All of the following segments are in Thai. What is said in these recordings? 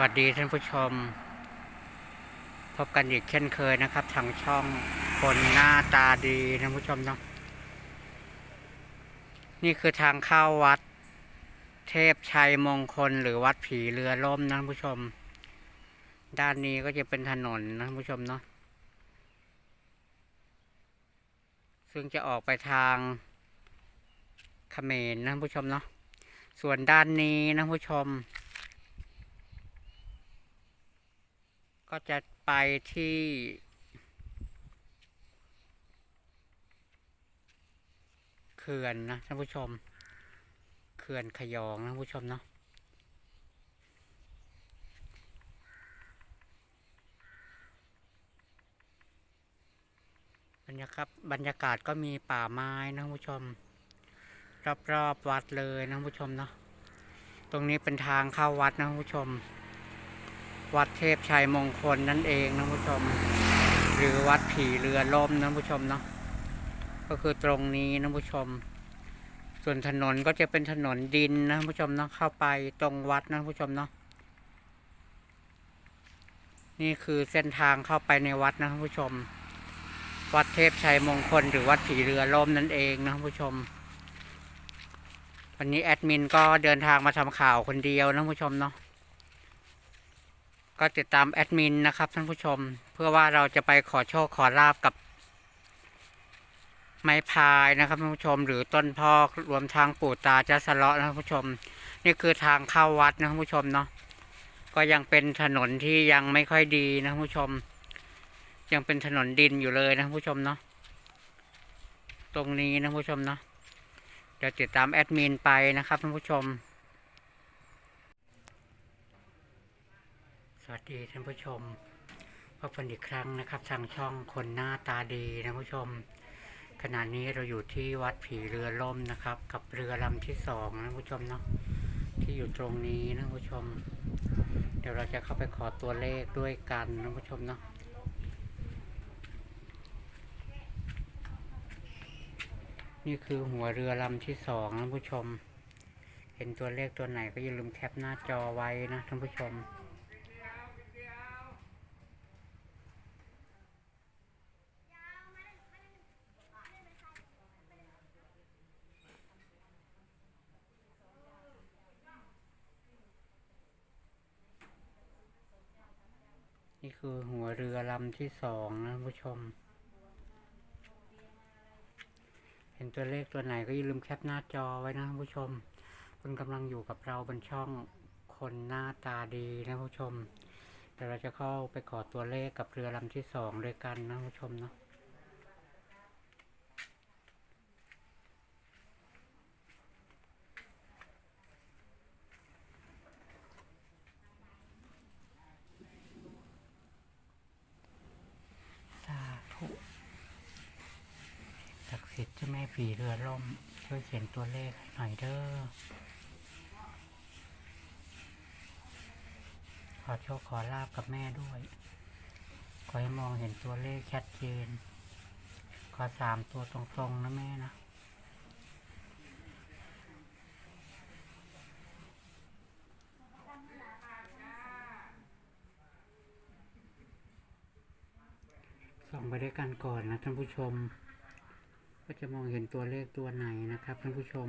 วัสดีท่านผู้ชม พบกันอีกเช่นเคยนะครับ ทางช่องคนหน้าตาดีท่านผู้ชมเนาะนี่คือทางเข้าวัด เทพชัยมงคล หรือวัดผีเรือล่มนะท่านผู้ชม ด้านนี้ก็จะเป็นถนนนะท่านผู้ชมเนาะซึ่งจะออกไปทางเขมรนะท่านผู้ชมเนาะส่วนด้านนี้นะท่านผู้ชม ก็จะไปที่เขื่อนนะท่านผู้ชมเขื่อนขยองนะท่านผู้ชมเนาะบรรยากาศบรรยากาศก็มีป่าไม้นะท่านผู้ชม รอบๆวัดเลยนะท่านผู้ชมเนาะตรงนี้เป็นทางเข้าวัดนะท่านผู้ชม วัดเทพชัยมงคลนั่นเองนะผู้ชม หรือวัดผีเรือล่มนะผู้ชมเนาะก็คือตรงนี้นะผู้ชม ส่วนถนนก็จะเป็นถนนดินนะผู้ชมเนาะเข้าไปตรงวัดนะผู้ชมเนาะนี่คือเส้นทางเข้าไปในวัดนะผู้ชม วัดเทพชัยมงคล หรือวัดผีเรือล่มนั่นเองนะผู้ชมวันนี้แอดมินก็เดินทางมาทำข่าวคนเดียวนะผู้ชมเนาะ ก็ติดตามแอดมินนะครับท่านผู้ชม เพื่อว่าเราจะไปขอโชคขอลาบกับ ไม้พายนะครับท่านผู้ชม หรือต้นพอกรวมทางปู่ตาจะสะเลาะนะท่านผู้ชม นี่คือทางเข้าวัดนะท่านผู้ชมเนาะก็ยังเป็นถนนที่ยังไม่ค่อยดีนะท่านผู้ชม ยังเป็นถนนดินอยู่เลยนะท่านผู้ชมเนาะตรงนี้นะท่านผู้ชมเนาะเดี๋ยวติดตามแอดมินไปนะครับท่านผู้ชม สวัสดีท่านผู้ชมพบกันอีกครั้งนะครับ ทางช่องคนหน้าตาดีนะผู้ชม ขณะนี้เราอยู่ที่วัดผีเรือล่มนะครับ กับเรือลำที่สองนะผู้ชมเนาะที่อยู่ตรงนี้นะผู้ชม เดี๋ยวเราจะเข้าไปขอตัวเลขด้วยกันนะผู้ชมเนาะนี่คือหัวเรือลำที่สองนะผู้ชม เห็นตัวเลขตัวไหนก็อย่าลืมแคปหน้าจอไว้นะท่านผู้ชม นี่คือหัวเรือลำที่สองนะผู้ชม เห็นตัวเลขตัวไหนก็อย่าลืมแคปหน้าจอไว้นะผู้ชม คุณกำลังอยู่กับเราบนช่องคนหน้าตาดีนะผู้ชมเดี๋ยวเราจะเข้าไปขอตัวเลขกับเรือลำที่สองด้วยกันนะผู้ชมเนาะ สาธุศักดิ์สิทธิ์เจ้าแม่ผีเรือล่มช่วยเขียนตัวเลขให้หน่อยเด้อ ขอโชคขอลาบกับแม่ด้วย ขอให้มองเห็นตัวเลขชัดเจน ขอสามตัวตรงๆนะแม่นะส่องไปด้วยกันก่อนนะท่านผู้ชม ก็จะมองเห็นตัวเลขตัวไหนนะครับท่านผู้ชม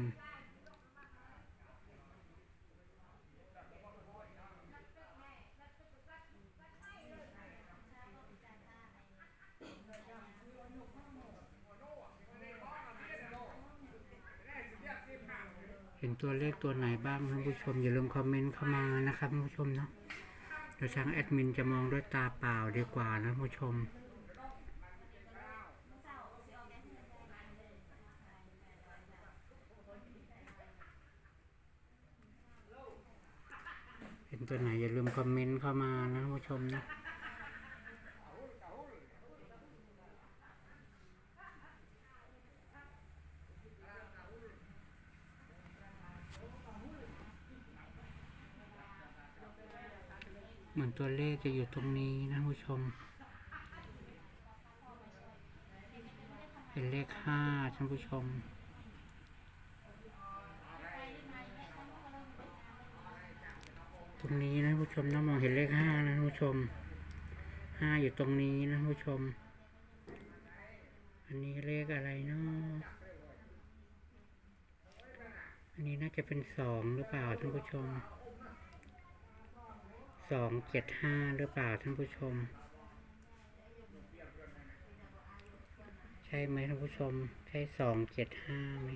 เห็นตัวเลขตัวไหนบ้างท่านผู้ชม อย่าลืมคอมเมนต์เข้ามานะครับท่านผู้ชมเนาะเดี๋ยวทางแอดมินจะมองด้วยตาเปล่าดีกว่านะท่านผู้ชม เห็นตัวไหนอย่าลืมคอมเมนต์เข้ามานะผู้ชมนะเหมือนตัวเลขจะอยู่ตรงนี้นะผู้ชม เป็นเลขห้าท่านผู้ชม ตรงนี้นะผู้ชมนะมองเห็นเลขห้านะผู้ชมห้าอยู่ตรงนี้นะผู้ชม อันนี้เลขอะไรเนาะอันนี้น่าจะเป็นสองหรือเปล่าท่านผู้ชมสองเจ็ดห้าหรือเปล่าท่านผู้ชม ใช่ไหมท่านผู้ชม ใช่สองเจ็ดห้าไหม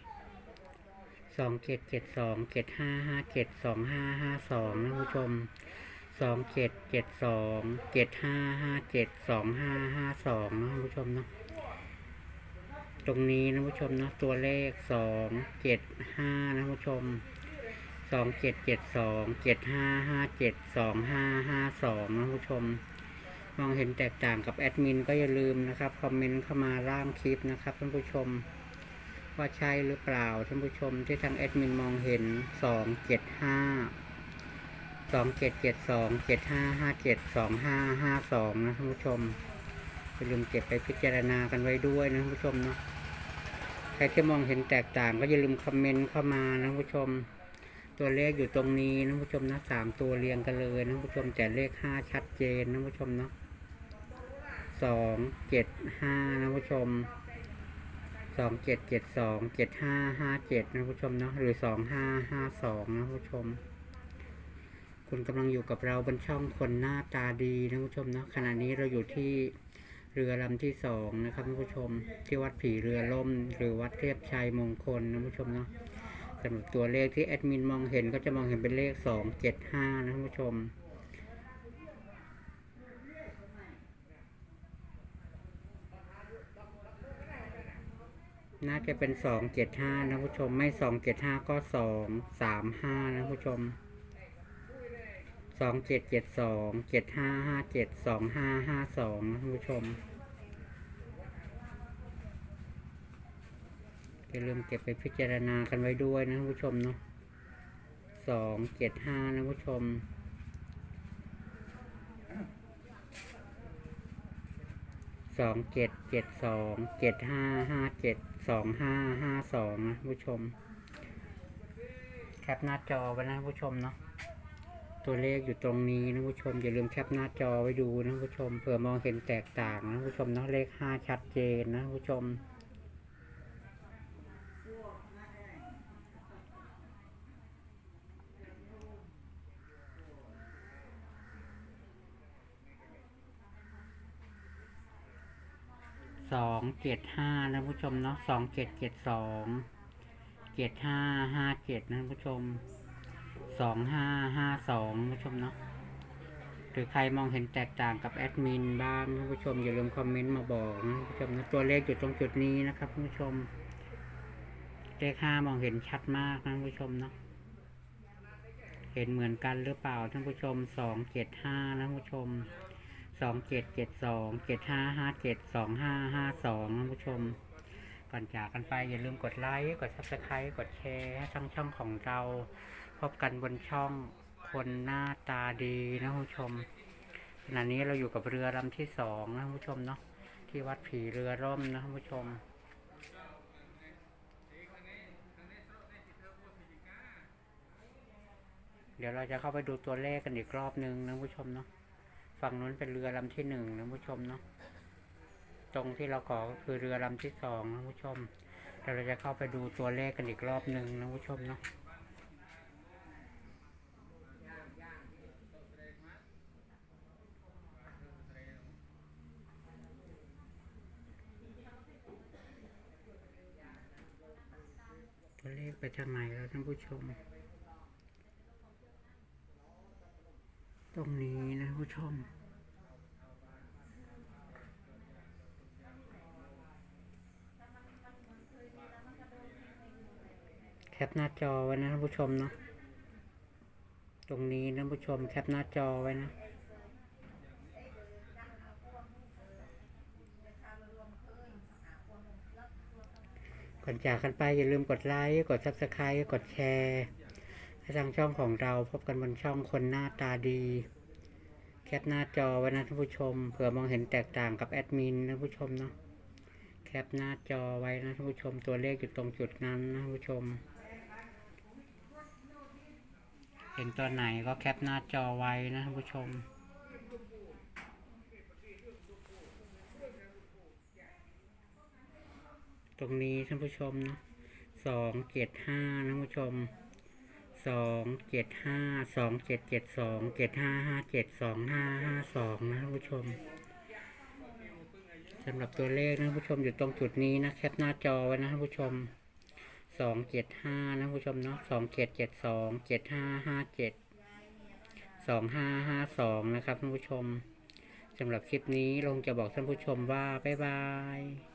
สองเจ็ดเจ็ดสองเจ็ดห้าห้าเจ็ดสองห้าห้าสองนะผู้ชมสองเจ็ดเจ็ดสองเจ็ดห้าห้าเจ็ดสองห้าห้าสองนะผู้ชมเนาะตรงนี้นะผู้ชมเนาะตัวเลขสองเจ็ดห้านะผู้ชมสองเจ็ดเจ็ดสองเจ็ดห้าห้าเจ็ดสองห้าห้าสองนะผู้ชม มองเห็นแตกต่างกับแอดมินก็อย่าลืมนะครับ คอมเมนต์เข้ามาล่างคลิปนะครับท่านผู้ชม ว่าใช่หรือเปล่าท่านผู้ชมที่ทางแอดมินมองเห็นสองเจ็ดห้าสองเจ็ดเจ็ดสองเจ็ดห้าห้าเจ็ดสองห้าห้าสองนะท่านผู้ชมอย่าลืมเก็บไปพิจารณากันไว้ด้วยนะท่านผู้ชมเนาะใครที่มองเห็นแตกต่างก็อย่าลืมคอมเมนต์เข้ามานะท่านผู้ชม ตัวเลขอยู่ตรงนี้นะท่านผู้ชมนะสามตัวเรียงกันเลยนะท่านผู้ชมแต่เลขห้าชัดเจนนะท่านผู้ชมเนาะสองเจ็ดห้านะท่านผู้ชม สองเจ็ดเจ็ดสองเจ็ดห้าห้าเจ็ดนะผู้ชมเนาะหรือสองห้าห้าสองนะผู้ชม คุณกำลังอยู่กับเราบนช่องคนหน้าตาดีนะผู้ชมเนาะขณะนี้เราอยู่ที่เรือลำที่สองนะครับท่านผู้ชม ที่วัดผีเรือล่ม หรือวัดเทพชัยมงคลนะผู้ชมเนาะสำหรับตัวเลขที่แอดมินมองเห็นก็จะมองเห็นเป็นเลขสองเจ็ดห้านะผู้ชม น่าจะเป็นสองเจ็ดห้านะผู้ชม ไม่สองเจ็ดห้าก็สองสามห้านะผู้ชมสองเจ็ดเจ็ดสองเจ็ดห้าห้าเจ็ดสองห้าห้าสองนะผู้ชมอย่าลืมเก็บไปพิจารณากันไว้ด้วยนะผู้ชมเนาะสองเจ็ดห้านะผู้ชม สองเจ็ดเจ็ดสองเจ็ดห้าห้าเจ็ดสองห้าห้าสองนะผู้ชม แคปหน้าจอไว้นะผู้ชมเนาะตัวเลขอยู่ตรงนี้นะผู้ชมอย่าลืมแคปหน้าจอไว้ดูนะผู้ชมเผื่อมองเห็นแตกต่างนะผู้ชมเนาะเลขห้าชัดเจนนะผู้ชม สองเจ็ดห้านะผู้ชมเนาะสองเจ็ดเจ็ดสองเจ็ดห้าห้าเจ็ดนะผู้ชมสองห้าห้าสองผู้ชมเนาะหรือใครมองเห็นแตกต่างกับแอดมินบ้างนผู้ชมอย่าลืมคอมเมนต์มาบอกนะผู้ชมนะตัวเลขอยู่ตรงจุดนี้นะครับผู้ชมเลขห้ามองเห็นชัดมากนะผู้ชมเนาะเห็นเหมือนกันหรือเปล่าท่านผู้ชมสองเจ็ดห้านะผู้ชม สองเจ็ดเจ็ดสองเจ็ดห้าห้าเจ็ดสองห้าห้าสองท่านผู้ชม ก่อนจากกันไปอย่าลืมกดไลค์ กดซับสไครต์กดแชร์ให้ช่องช่องของเรา พบกันบนช่องคนหน้าตาดีนะผู้ชมขณะนี้เราอยู่กับเรือลำที่สองนะผู้ชมเนาะที่วัดผีเรือร่มนะผู้ชมเดี๋ยวเราจะเข้าไปดูตัวเลขกันอีกรอบนึงนะผู้ชมเนาะ ฝั่งนู้นเป็นเรือลำที่หนึ่งนะผู้ชมเนาะตรงที่เราขอก็คือเรือลำที่สองนะผู้ชมเดี๋ยวเราจะเข้าไปดูตัวเลขกันอีกรอบหนึ่งนะผู้ชมเนาะตัวเลขไปทางไหนแล้วท่านผู้ชม รงนี้นะผู้ชม แคปหน้าจอไว้นะผู้ชมเนาะตรงนี้นะผู้ชมแคปหน้าจอไว้นะก่อนจากกันไปอย่าลืมกดไลค์ กด subscribe กดแชร์ ทางช่องของเราพบกันบนช่องคนหน้าตาดี แคปหน้าจอไว้นะท่านผู้ชม เผื่อมองเห็นแตกต่างกับแอดมินนะผู้ชมเนาะ แคปหน้าจอไว้นะท่านผู้ชม ตัวเลขอยู่ตรงจุดนั้นนะท่านผู้ชม เห็นตัวไหนก็แคปหน้าจอไว้นะท่านผู้ชมตรงนี้ท่านผู้ชมเนาะสองเจ็ดห้าท่านผู้ชม สองเจ็ดห้าสองเจ็ดเจ็ดสองเจ็ดห้าห้าเจ็ดสองห้าห้าสองนะท่านผู้ชมสำหรับตัวเลขนะท่านผู้ชมอยู่ตรงจุดนี้นะแคปหน้าจอไว้นะท่านผู้ชมสองเจ็ดห้านะท่านผู้ชมเนาะสองเจ็ดเจ็ดสองเจ็ดห้าห้าเจ็ดสองห้าห้าสองนะครับท่านผู้ชมสำหรับคลิปนี้ลงจะบอกท่านผู้ชมว่า บ๊ายบาย